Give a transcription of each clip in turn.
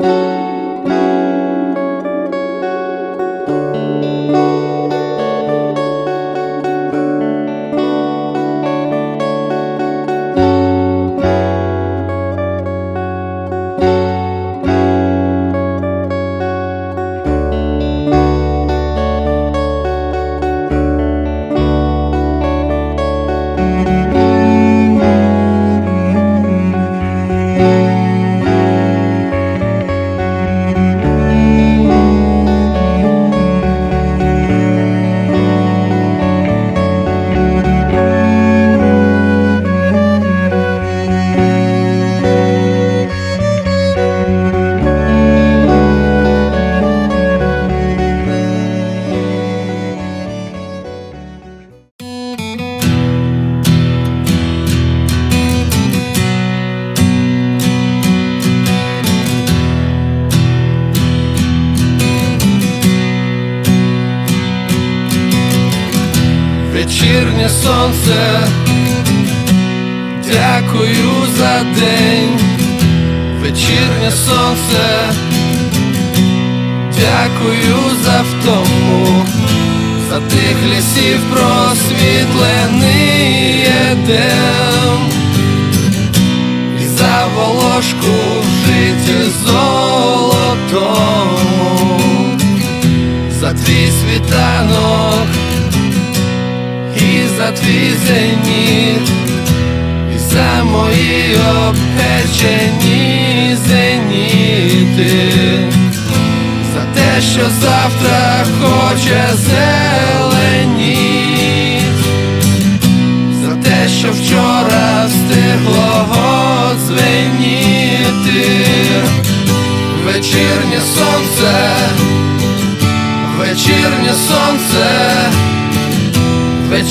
Música вечірнє сонце, дякую за день, вечірнє сонце, дякую за втому, за тих лісів просвітлений едем. І за волошку в житті і твій зеніт, і за мої обпечені зеніти, за те, що завтра хоче зеленіть, за те, що вчора встигло дзвеніти, вечірнє сонце, вечірнє сонце.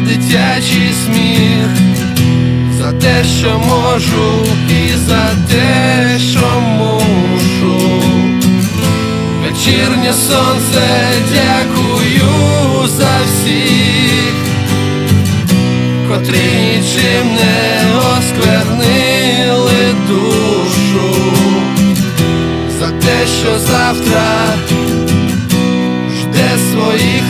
дитячий сміх, за те, що можу, і за те, що мушу. Вечірнє сонце, дякую за всіх, котрі нічим не осквернили душу, за те, що завтра жде своїх